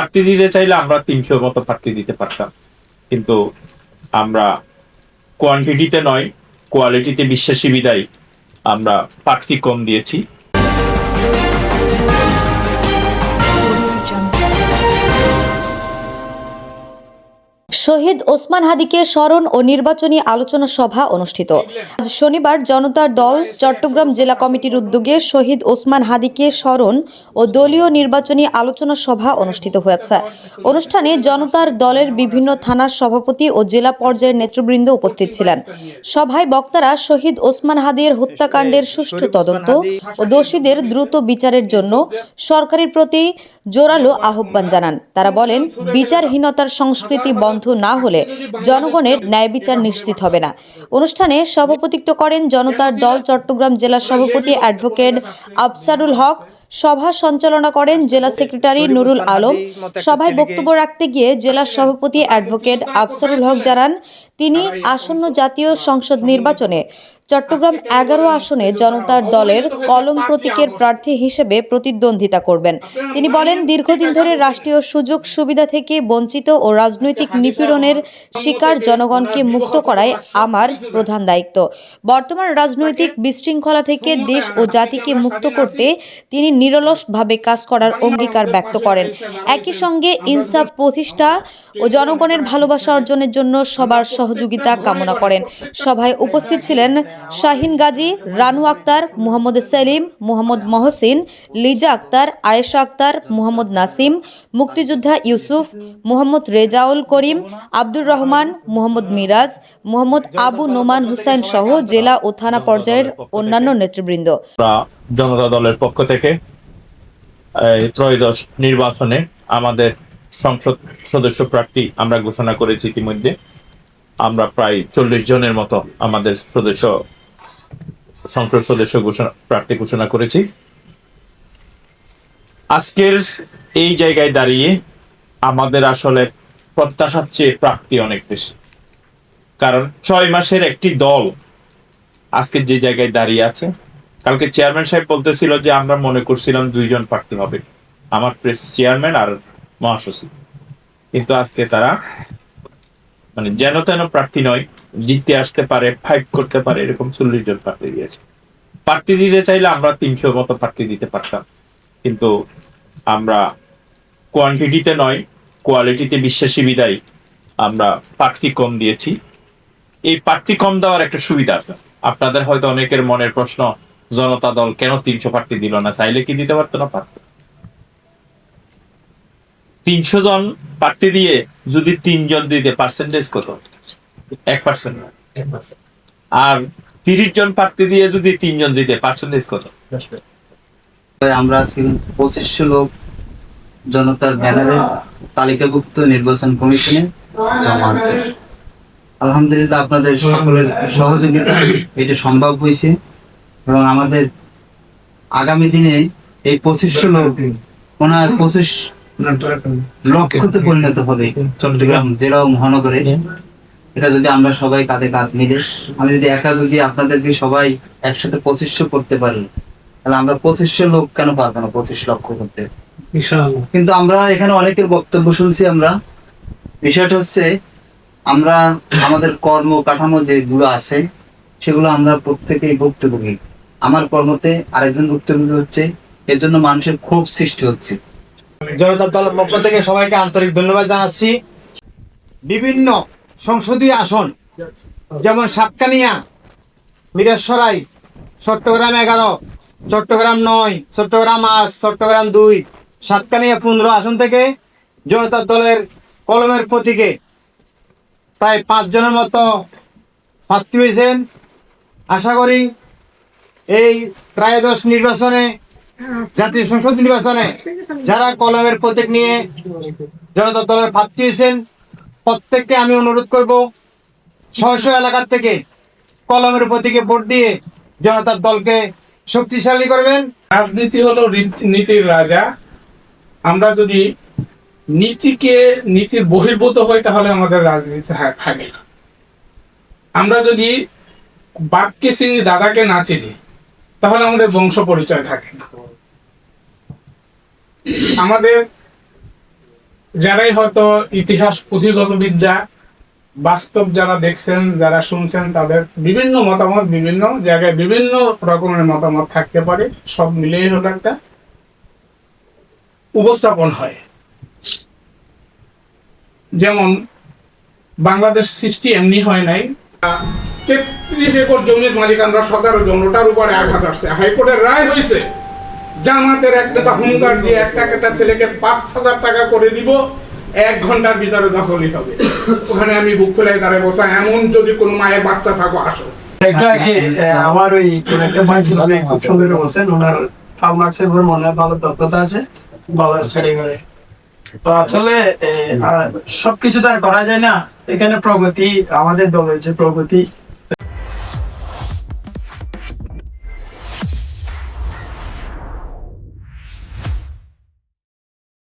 প্রার্থী দিতে চাইলে আমরা তিনশো মতো প্রার্থী দিতে পারতাম। কিন্তু আমরা কোয়ান্টিটিতে নয় কোয়ালিটিতে বিশ্বাসী বিদায় আমরা প্রার্থী কম দিয়েছি। শহীদ ওসমান হাদিকে স্মরণ ও নির্বাচনী আলোচনা সভা অনুষ্ঠিত। আজ শনিবার জনতার দল চট্টগ্রাম জেলা কমিটির উদ্যোগে শহীদ ওসমান হাদিকে স্মরণ ও দলীয় নির্বাচনী আলোচনা সভা অনুষ্ঠিত হয়েছে। অনুষ্ঠানে জনতার দলের বিভিন্ন থানার সভাপতি ও জেলা পর্যায়ের নেতৃবৃন্দ উপস্থিত ছিলেন। সভায় বক্তারা শহীদ ওসমান হাদির হত্যাকাণ্ডের সুষ্ঠু তদন্ত ও দোষীদের দ্রুত বিচারের জন্য সরকারের প্রতি জোরালো আহ্বান জানান। তারা বলেন বিচারহীনতার সংস্কৃতি বন্ধ না হলে জনগণের ন্যায় বিচার নিশ্চিত হবে না। অনুষ্ঠানে সভাপতিত্ব করেন জনতার দল চট্টগ্রাম জেলা সভাপতি অ্যাডভোকেট আফসারুল হক সভা সঞ্চালনা করেন জেলা সেক্রেটারি নুরুল আলম। সভায় বক্তব্য রাখতে গিয়ে জেলা সভাপতি অ্যাডভোকেট আফসারুল হক জানান তিনি আসন্ন জাতীয় সংসদ নির্বাচনে চট্টগ্রাম এগারো আসনে জনতার দলের কলম প্রতীকের প্রার্থী হিসেবে প্রতিদ্বন্দ্বিতা করবেন। তিনি বলেন দীর্ঘদিন ধরে রাষ্ট্রীয় সুযোগ সুবিধা থেকে বঞ্চিত ও রাজনৈতিক নিপীড়নের শিকার জনগণকে মুক্ত করাই আমার প্রধান দায়িত্ব। বর্তমান রাজনৈতিক বিশৃঙ্খলা থেকে দেশ ও জাতিকে মুক্ত করতে তিনি নিরলসভাবে কাজ করার অঙ্গীকার ব্যক্ত করেন। একই সঙ্গে ইনসাফ প্রতিষ্ঠা ও জনগণের ভালোবাসা অর্জনের জন্য সবার সহযোগিতা কামনা করেন। সভায় উপস্থিত ছিলেন শাহিন গাজী রানু আক্তার মোহাম্মদ সেলিম মোহাম্মদ মহসিন লিজা আক্তার আয়েশা আক্তার মোহাম্মদ নাসিম মুক্তিযোদ্ধা ইউসুফ মোহাম্মদ রেজাউল করিম আব্দুর রহমান মোহাম্মদ মিরাজ মোহাম্মদ আবু নোমান হুসাইন সহ জেলা ও থানা পর্যায়ের অন্যান্য নেতৃবৃন্দ। জনতা দলের পক্ষ থেকে ত্রয়োদশ নির্বাচনে আমাদের সংসদ সদস্য প্রার্থী আমরা ঘোষণা করেছি ইতিমধ্যে। আমরা প্রায় চল্লিশ জনের মতো আমাদের সদস্য, সংসদ সদস্য ঘোষণা, প্রার্থী ঘোষণা করেছি। আজকের এই জায়গায় দাঁড়িয়ে আমাদের আসলে প্রত্যাশার চেয়ে প্রাপ্তি অনেক বেশি। কারণ ছয় মাসের একটি দল আজকে যে জায়গায় দাঁড়িয়ে আছে কালকে চেয়ারম্যান সাহেব বলতেছিল যে, আমরা মনে করছিলাম দুইজন প্রার্থী হবে। আমার প্রেস চেয়ারম্যান আর মহাসচিব। কিন্তু আজকে তারা মানে যেন তেন প্রার্থী নয়, জিততে আসতে পারে ফাইট করতে পারে, এরকম চল্লিশ জন প্রার্থী দিয়েছে। প্রার্থী দিতে চাইলে আমরা তিনশো মতো প্রার্থী দিতে পারতাম। কিন্তু আমরা কোয়ান্টিটিতে নয় কোয়ালিটিতে বিশ্বাসী বিদায় আমরা প্রার্থী কম দিয়েছি। এই প্রার্থী কম দেওয়ার একটা সুবিধা আছে। আপনাদের হয়তো অনেকের মনের প্রশ্ন জনতা দল কেন তিনশো প্রার্থী দিল না? চাইলে কি দিতে পারতো না পারত? তিনশো জন প্রার্থী দিয়ে যদি তিনজন দিতে পার্সেন্টেজ কত? এক পার্সেন্ট আর তিরিশ জন প্রার্থী দিয়ে যদি তিনজন দিতে পার্সেন্টেজ কত? আমরা আজকে পঁচিশশো লোক জনতার ব্যানারে তালিকাভুক্ত নির্বাচন কমিশনে জমা আছে। আলহামদুলিল্লাহ আপনাদের সকলের সহযোগিতা, এটা সম্ভব হয়েছে। এবং আমাদের আগামী দিনে এই পঁচিশশো লোক হয় পঁচিশ লক্ষতে পরিণত হবে চট্টগ্রাম জেলা মহানগরে। এটা যদি আমরা সবাই কাঁধে কাঁধ মিলে আমি যদি একা যদি আপনাদেরকে সবাই একসাথে পঁচিশশো করতে পারি তাহলে আমরা পঁচিশশো লোক কেন পারব না পঁচিশ লক্ষ করতে? কিন্তু আমরা এখানে অনেকের বক্তব্য শুনছি আমরা। বিষয়টা হচ্ছে আমরা আমাদের কর্ম কাঠামো যেগুলো আছে সেগুলো আমরা প্রত্যেকেই ভুক্তভোগী। আমার কর্মতে আরেকজন ভুক্তভোগী হচ্ছে, এর জন্য মানুষের ক্ষোভ সৃষ্টি হচ্ছে। জনতা দলের পক্ষ থেকে সবাইকে আন্তরিক ধন্যবাদ জানাচ্ছি। বিভিন্ন সংসদীয় আসন, যেমন সাতকানিয়া মিরাজসরাই চট্টগ্রাম এগারো, চট্টগ্রাম নয়, চট্টগ্রাম আট, চট্টগ্রাম দুই, সাতকানিয়া পনেরো আসন থেকে জনতা দলের কলমের প্রতীকে প্রায় পাঁচজনের মতো প্রার্থী হয়েছেন। আশা করি এই ত্রয়োদশ নির্বাচনে, জাতীয় সংসদ নির্বাচনে যারা কলমের প্রতীক নিয়ে জনতা দলের প্রার্থী হয়েছেন, প্রত্যেককে আমি অনুরোধ করব, ছয়শো এলাকার থেকে কলমের প্রতীকে ভোট দিয়ে জনতার দলকে শক্তিশালী করবেন। রাজনীতি হলো নীতির রাজা। আমরা যদি নীতিকে, নীতির বহির্ভূত হই, তাহলে আমাদের রাজনীতি থাকে না। আমরা যদি বাপকে চিনি, দাদাকে না চিনি তাহলে আমাদের বংশ পরিচয় থাকে। আমাদের যারাই হয়তো ইতিহাস পুঁথিগত বিদ্যা বাস্তব যারা দেখছেন, যারা শুনছেন, তাদের বিভিন্ন মতামত, বিভিন্ন জায়গায় বিভিন্ন রকমের মতামত থাকতে পারে, সব মিলিয়ে হলো একটা উপস্থাপন হয়। যেমন বাংলাদেশ সৃষ্টি এমনি হয় নাই। তেত্রিশ একর জমির মালিকানরা সতেরো জন, ওটার উপরে আঘাত আসছে। হাইকোর্টের রায় হয়েছে, জামাতের এক নেতা হুঙ্কার দিয়ে একটা একটা ছেলেকে পাঁচ হাজার টাকা করে দিব, এক ঘণ্টার ভিতরে দখলই হবে। ওখানে আমি বুক ফেলাই দাঁড়ায় বসা এমন যদি কোনো মায়ের বাচ্চা থাকো, আসো। আমার ওই একটা ভাই ছিল সুন্দর বলছেন, ওনার উপর মনে হয় ভালো দক্ষতা আছে, ভালো স্টাডি করে। তো আসলে সবকিছু তো আর করা যায় না, এখানে প্রগতি, আমাদের দলের যে প্রগতি